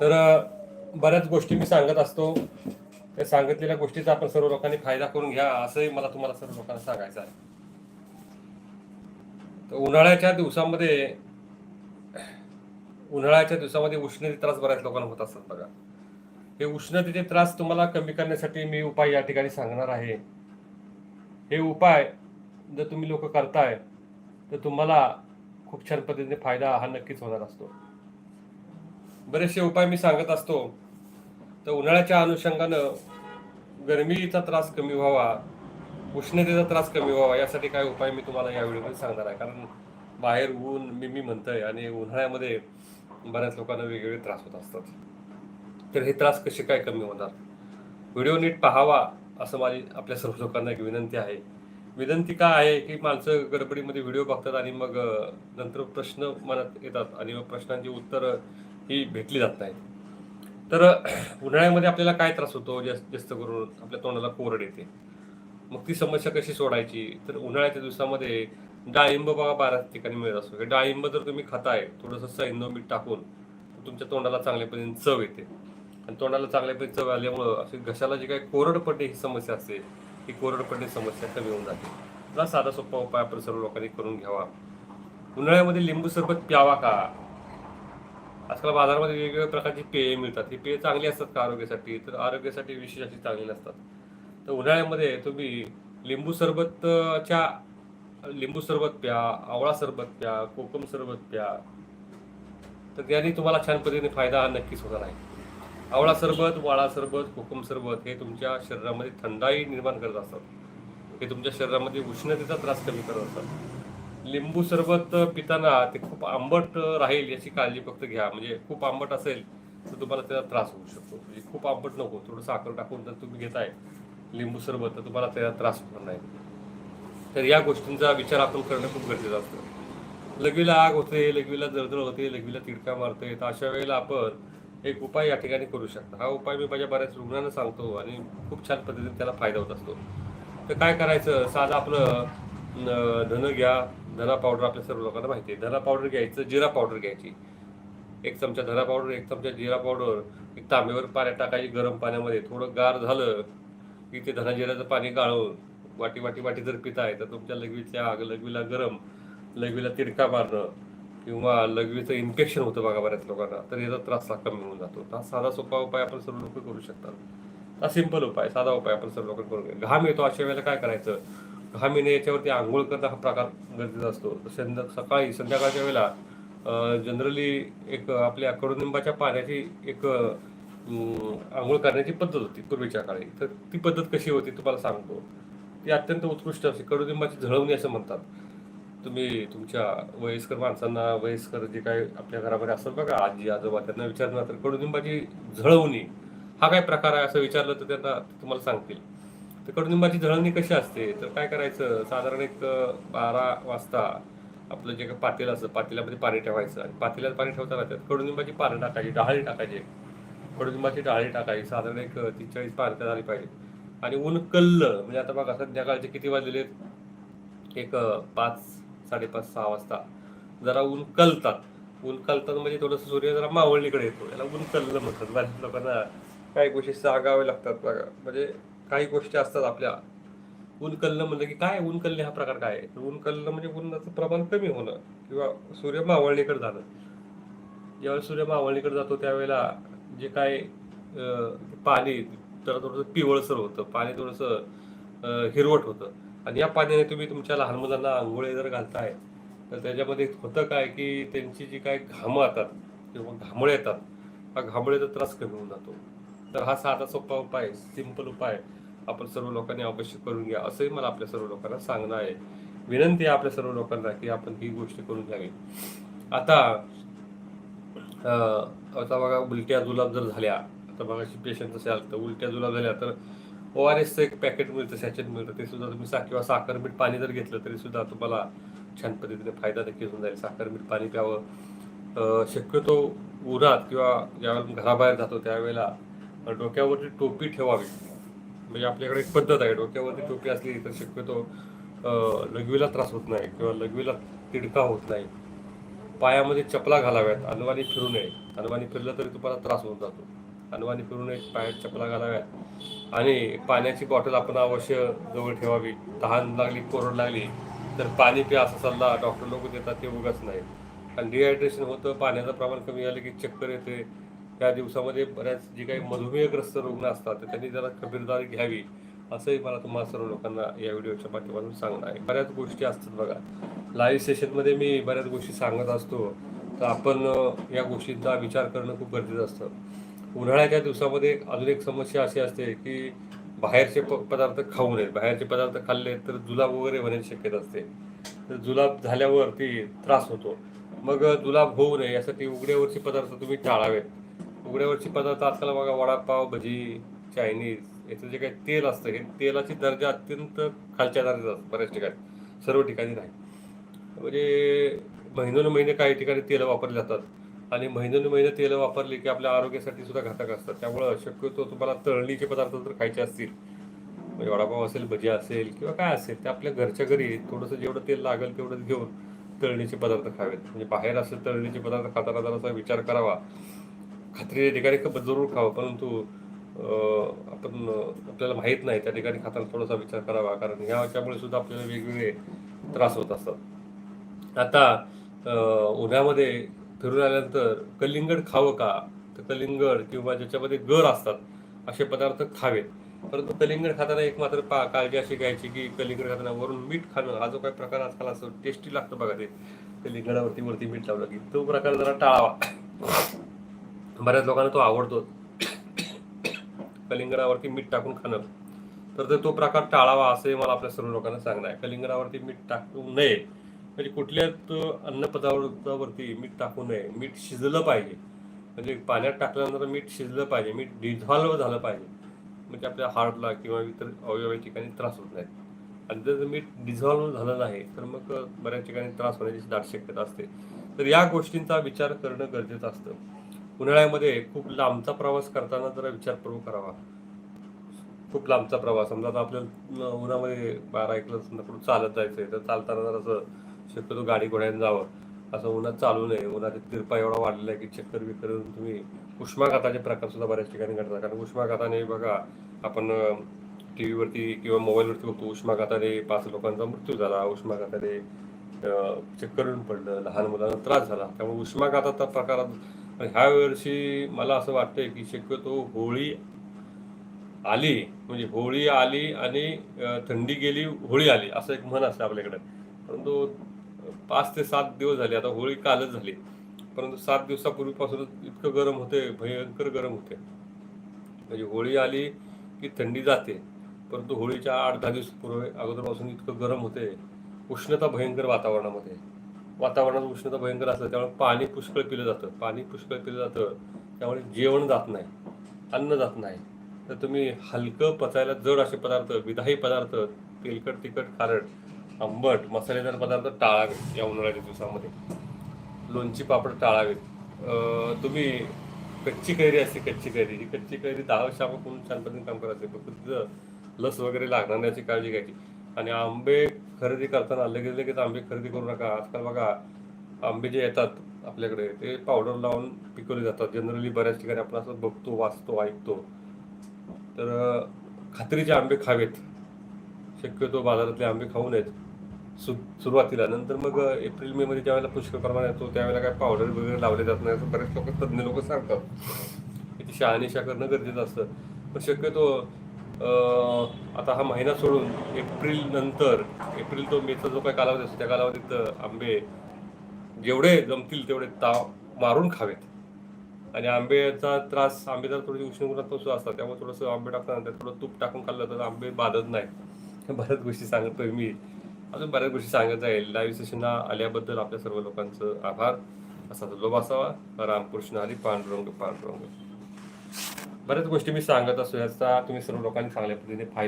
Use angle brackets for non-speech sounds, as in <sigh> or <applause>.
तर बऱ्याच गोष्टी मी सांगत असतो. त्या सांगितलेल्या गोष्टीचा आपण सर्व लोकांनी फायदा करून घ्या असंही मला तुम्हाला सर्व लोकांना सांगायचं आहे. तर उन्हाळ्याच्या दिवसामध्ये उन्हाळ्याच्या दिवसामध्ये उष्णते त्रास बऱ्याच लोकांना होत असतात बघा. हे उष्णतेचे त्रास तुम्हाला कमी करण्यासाठी मी उपाय या ठिकाणी सांगणार आहे. हे उपाय जर तुम्ही लोक करताय तर तुम्हाला खूप छान पद्धतीने फायदा हा नक्कीच होणार असतो. बरेचसे उपाय मी सांगत असतो. तर उन्हाळ्याच्या अनुषंगानं गरमीचा त्रास कमी व्हावा उष्णतेचा त्रास कमी व्हावा यासाठी काय उपाय मी तुम्हाला या व्हिडिओमध्ये सांगणार आहे. कारण बाहेर ऊन मी मी म्हणतोय आणि उन्हाळ्यामध्ये बऱ्याच लोकांना वेगवेगळे त्रास होत असतात. तर हे त्रास कसे काय कमी होणार? व्हिडिओ नीट पाहावा असं माझी आपल्या सर्व लोकांना एक विनंती आहे. विनंती काय आहे की माणसं गडबडीमध्ये व्हिडिओ बघतात आणि मग नंतर प्रश्न मनात येतात आणि मग प्रश्नांची उत्तरं ही भेटली जात नाही तर <clears throat> उन्हाळ्यामध्ये आपल्याला काय त्रास होतो? जास्त जास्त करून आपल्या तोंडाला कोरड येते. मग ती समस्या कशी सोडायची? तर उन्हाळ्याच्या दिवसामध्ये डाळिंब बघा बऱ्याच ठिकाणी मिळत असतो. हे म्हणजे डाळिंब जर तुम्ही खाताय थोडंसं सैंदो मीठ टाकून तुमच्या तोंडाला चांगल्या पद्धतीने चव येते. आणि तोंडाला चांगल्या पद्धतीने चव आल्यामुळं अशी घशाला जी काही कोरड पडणे ही समस्या असते ही कोरड पडणे समस्या कमी होऊन जाते. हा साधा सोपा उपाय आपण सर्व लोकांनी करून घ्यावा. उन्हाळ्यामध्ये लिंबू सरबत प्यावा का? आजकाल बाजारामध्ये वेगवेगळ्या प्रकारची पेये मिळतात. ही पेय चांगली असतात का आरोग्यासाठी? तर आरोग्यासाठी विशेष अशी चांगली नसतात. तर उन्हाळ्यामध्ये तुम्ही लिंबू सरबतच्या लिंबू सरबत प्या आवळा सरबत प्या कोकम सरबत प्या तर त्याने तुम्हाला छान पद्धतीने फायदा हा नक्कीच होणार आहे. आवळा सरबत वाळा सरबत कोकम सरबत हे तुमच्या शरीरामध्ये थंडाई निर्माण करत असतात. हे तुमच्या शरीरामध्ये उष्णतेचा त्रास कमी करत असतात. लिंबू सरबत पिताना ते खूप आंबट राहील याची काळजी फक्त घ्या. म्हणजे खूप आंबट असेल तर तुम्हाला त्याचा त्रास होऊ शकतो. म्हणजे खूप आंबट नको थोडं साखर टाकून जर तुम्ही घेताय लिंबू सरबत तर तुम्हाला त्याचा त्रास होणार नाही. तर या गोष्टींचा विचार आपण करणं खूप गरजेचं असतं. लघवीला आग होते लघवीला जळजळ होते लघवीला तिडका मारते तर अशा वेळेला आपण एक उपाय या ठिकाणी करू शकता. हा उपाय मी माझ्या बऱ्याच रुग्णांना सांगतो आणि खूप छान पद्धतीने त्याला फायदा होत असतो. तर काय करायचं? साधं आपलं धन घ्या धना पावडर आपल्या सर्व लोकांना माहिती आहे. धना पावडर घ्यायचं जिरा पावडर घ्यायची. एक चमचा धना पावडर एक चमचा जिरा पावडर एक तांब्यावर पाण्यात टाकायची गरम पाण्यामध्ये. थोडं गार झालं की ते धना जिऱ्याचं पाणी गाळून वाटी वाटी वाटी जर पिताय तर तुमच्या लघवीच्या आग लघवीला गरम लघवीला तिडका मारणं किंवा लघवीचं इन्फेक्शन होतं बघा बऱ्याच लोकांना तर याचा त्रास कमी होऊन जातो. हा साधा सोपा उपाय आपण सर्व लोक करू शकतात. हा सिंपल उपाय साधा उपाय आपण सर्व लोक करू घाम येतो अशा वेळेला काय करायचं? घाम येणे याच्यावरती आंघोळ करणं हा प्रकार गरजेचा असतो. तर संध्या सकाळी संध्याकाळच्या वेळेला जनरली एक आपल्या कडुनिंबाच्या पाण्याची एक आंघोळ करण्याची पद्धत होती पूर्वीच्या काळी. तर ती पद्धत कशी होती तुम्हाला सांगतो. ती अत्यंत उत्कृष्ट असते कडुनिंबाची झळवणी असं म्हणतात. तुम्ही तुमच्या वयस्कर माणसांना वयस्कर जे काही आपल्या घरामध्ये असतात बघा आजी आजोबा त्यांना विचारणार तर कडुनिंबाची झळवणी हा काय प्रकार आहे असं विचारलं तर त्यांना तुम्हाला सांगतील. तर कडुनिंबाची झळणी कशी असते? तर काय करायचं? साधारण एक बारा वाजता आपलं जे काही पातेल असतं पातेल्यामध्ये पाणी ठेवायचं आणि पातेल्यात पाणी ठेवताना त्यात कडुनिंबाची पानं टाकायची डहाळी टाकायची. कडुनिंबाची डाळी टाकायची. साधारण एक तीस चाळीस पानं झाली पाहिजे. आणि ऊन कल्लं म्हणजे आता बघा संध्याकाळचे किती वाजलेले आहेत? एक पाच साडेपाच सहा वाजता. जरा ऊन कलतात. ऊन कलतात म्हणजे थोडंसं सूर्य जरा मावळणीकडे येतो. याला ऊन कल्लं म्हणतात. बऱ्याच लोकांना काही गोष्टी सांगावे लागतात बघा. म्हणजे काही गोष्टी असतात आपल्या. ऊन कलनं म्हणलं की काय ऊन कलणे हा प्रकार काय आहे? ऊन कलनं म्हणजे उन्हाचं प्रमाण कमी होणं किंवा सूर्य मावळणीकडे जाणं. ज्यावेळेस सूर्य मावळणीकडे जातो त्यावेळेला जे काय पाणी जरा थोडंसं पिवळसर होतं. पाणी थोडंसं हिरवट होतं. आणि या पाण्याने तुम्ही तुमच्या लहान मुलांना आंघोळे जर घालताय तर त्याच्यामध्ये होतं काय की त्यांची जी काय घामं येतात किंवा घामळे येतात हा घामळेचा त्रास कमी होऊन जातो. तर हा साधा सोपा उपाय सिंपल उपाय आपण सर्व लोकांनी अवश्य करून घ्या असंही मला आपल्या सर्व लोकांना सांगणं आहे. विनंती आहे आपल्या सर्व लोकांना की आपण ही गोष्ट करून घ्यावी. आता आता बघा उलट्या जुलाब जर झाल्या आता बघा पेशंट जसे आलं तर उलट्या जुलाब झाल्या तर ओ आर एसचं एक पॅकेट मिळतं सॅचेट मिळतं ते सुद्धा तुम्ही सा किंवा साखर मीठ पाणी जर घेतलं तरी सुद्धा तुम्हाला छान पद्धतीने फायदा देखील होऊन जाईल. साखर मीठ पाणी प्यावं. शक्यतो उन्हात किंवा ज्यावेळेला घराबाहेर जातो त्यावेळेला डोक्यावरती टोपी ठेवावी. म्हणजे आपल्याकडे एक पद्धत आहे डोक्यावरती टोपी असली तर शक्यतो लघवीला त्रास होत नाही किंवा लघवीला तिडका होत नाही. पायामध्ये चपला घालाव्यात अनुवानी फिरू नये. अनवाणी फिरलं तरी तुम्हाला त्रास होऊन जातो. अनवाणी फिरू नये पायात चपला घालाव्यात. आणि पाण्याची बॉटल आपण अवश्य जवळ ठेवावी. तहान लागली कोरड लागली तर पाणी प्या असा सल्ला डॉक्टर लोक देतात ते उगाच नाही. आणि डिहायड्रेशन होतं पाण्याचं प्रमाण कमी झालं की चक्कर येते. त्या दिवसामध्ये बऱ्याच जे काही मधुमेहग्रस्त रुग्ण असतात तर त्यांनी जरा खबरदारी घ्यावी असंही मला तुम्हाला सर्व लोकांना या व्हिडिओच्या माध्यमातून सांगणं आहे. बऱ्याच गोष्टी असतात बघा. लाईव्ह सेशनमध्ये मी बऱ्याच गोष्टी सांगत असतो. तर आपण या गोष्टींचा विचार करणं खूप गरजेचं असतं. उन्हाळ्याच्या दिवसामध्ये अजून एक समस्या अशी असते की बाहेरचे प पदार्थ खाऊ नयेत. बाहेरचे पदार्थ खाल्ले तर जुलाब वगैरे होण्याची शक्यता असते. तर जुलाब झाल्यावरती त्रास होतो. मग जुलाब होऊ नये यासाठी उघड्यावरचे पदार्थ तुम्ही टाळावेत. उघड्यावरची पदार्थ आजकाल बघा वडापाव भजी चायनीज याचं जे काही तेल असतं हे तेलाची दर्जा अत्यंत खालच्या दर्जाचा असतो बऱ्याच ठिकाणी. सर्व ठिकाणी नाही. म्हणजे महिनोन महिने काही ठिकाणी तेलं वापरली जातात. आणि महिनोन महिने तेलं वापरली की आपल्या आरोग्यासाठी सुद्धा घातक असतात. त्यामुळं शक्यतो तुम्हाला तळणीचे पदार्थ जर खायचे असतील. म्हणजे वडापाव असेल भजी असेल किंवा काय असेल ते आपल्या घरच्या घरी थोडंसं जेवढं तेल लागेल तेवढंच घेऊन तळणीचे पदार्थ खावेत. म्हणजे बाहेर असेल तळणीचे पदार्थ खाताना जरासा विचार करावा. खात्रीच्या ठिकाणी क- जरूर खावं परंतु आपण आपल्याला माहीत नाही त्या ठिकाणी खाताना थोडासा विचार करावा कारण ह्याच्यामुळे सुद्धा आपल्याला वेगवेगळे त्रास होत असतात. आता उन्हामध्ये फिरून आल्यानंतर कलिंगड खावं का? तर कलिंगड किंवा ज्याच्यामध्ये गर असतात असे पदार्थ खावेत. परंतु कलिंगड खाताना एक मात्र पा काळजी अशी घ्यायची की कलिंगड खाताना वरून मीठ खाणं. हा जो काही प्रकार आजकाल असतो टेस्टी लागतं बघा ते. कलिंगडावरती वरती मीठ लावलं की तो प्रकार जरा टाळावा. बऱ्याच लोकांना तो आवडतो. कलिंगडावरती मीठ टाकून खाणं. तर तो प्रकार टाळावा असंही मला आपल्या सर्व लोकांना सांगणं आहे. कलिंगडावरती मीठ टाकू नये. म्हणजे कुठल्याच अन्नपदार्थावरती मीठ टाकू नये. मीठ शिजलं पाहिजे. म्हणजे पाण्यात टाकल्यानंतर मीठ शिजलं पाहिजे. मीठ डिझॉल्व झालं पाहिजे. म्हणजे आपल्या हार्टला किंवा इतर अवयव ठिकाणी त्रास होत नाही. आणि जर मीठ डिझॉल्व झालं नाही तर मग बऱ्याच ठिकाणी त्रास होण्याची दाट शक्यता असते. तर या गोष्टींचा विचार करणं गरजेचं असतं. उन्हाळ्यामध्ये खूप लांबचा प्रवास करताना जरा विचारपूर्वक करावा. खूप लांबचा प्रवास. समजा आता आपल्याला उन्हामध्ये बारा ऐकलं समजा कुठं चालत जायचंय तर चालताना जर असं शक्यतो गाडी घोड्याने जावं. असं उन्हात चालू नये. उन्हाचा तिरपा एवढा वाढलेला आहे की चक्कर बिक्कर तुम्ही उष्माघाताचे प्रकार सुद्धा बऱ्याच ठिकाणी घडतात. कारण उष्माघाताने बघा आपण टी व्हीवरती किंवा मोबाईलवरती बघतो उष्माघाताने पाच लोकांचा मृत्यू झाला. उष्माघाताने चक्कर पडलं. लहान मुलांना त्रास झाला. त्यामुळे उष्माघाताचा प्रकारात ह्या वर्षी मला असं वाटतंय की शक्यतो होळी आली म्हणजे होळी आली आणि थंडी गेली होळी आली असं एक म्हण असतं आपल्याकडे. परंतु पाच ते सात दिवस झाले आता होळी कालच झाली. परंतु सात दिवसापूर्वीपासूनच इतकं गरम होते भयंकर गरम होते म्हणजे होळी आली की थंडी जाते. परंतु होळीच्या आठ दहा दिवस पूर्वी अगोदरपासून इतकं गरम होते उष्णता भयंकर वातावरणामध्ये. वातावरणात उष्णता भयंकर असतं त्यामुळे पाणी पुष्कळ पिलं जातं. पाणी पुष्कळ पिलं जातं त्यामुळे जेवण जात नाही अन्न जात नाही. तर तुम्ही हलकं पचायला जड असे पदार्थ विधाही पदार्थ तेलकट तिखट खारट आंबट मसालेदार पदार्थ टाळावेत या उन्हाळ्याच्या दिवसामध्ये. लोणची पापड टाळावेत तुम्ही कच्ची कैरी असते कच्ची कैरी ही कच्ची कैरी दहा वर्ष आपण छान पद्धतीने काम करायचं फक्त तिथं लस वगैरे लागणार नाही याची काळजी घ्यायची. आणि आंबे खरेदी करताना लगेच लगेच आंबे खरेदी करू नका. आजकाल बघा आंबे जे येतात आपल्याकडे ते पावडर लावून पिकवले जातात. जनरली बऱ्याच ठिकाणी आपण असं बघतो वाचतो ऐकतो. तर खात्रीचे आंबे खावेत. शक्यतो बाजारातले आंबे खाऊ नयेत सु सुरुवातीला. नंतर मग एप्रिल मे मध्ये ज्यावेळेला पुष्कळ प्रमाण येतो त्यावेळेला काय पावडर वगैरे लावले जात नाही असं बरेच लोक तज्ज्ञ लोक सांगतात. ती शहानिशा करणं गरजेचं असतं. पण शक्यतो आता हा महिना सोडून एप्रिल नंतर एप्रिल तो मेचा जो काही कालावधी असतो त्या कालावधीत आंबे जेवढे जमतील तेवढे ताव मारून खावेत. आणि आंब्याचा त्रास आंबेदार थोडी उष्ण सुद्धा असतात त्यामुळे थोडंसं आंबे टाकताना थोडं तूप टाकून खाल्लं तर आंबे बाधत नाही <laughs> बऱ्याच गोष्टी सांगतोय मी. अजून बऱ्याच गोष्टी सांगत जाईल लाईव्ह सेशनला आल्याबद्दल आपल्या सर्व लोकांचं आभार. असा लोभ असावा. रामकृष्ण हरी पांडुरंग पांडुरंग. बऱ्याच गोष्टी मी सांगत असतो याचा तुम्ही सर्व लोकांनी चांगल्या पद्धतीने फायदा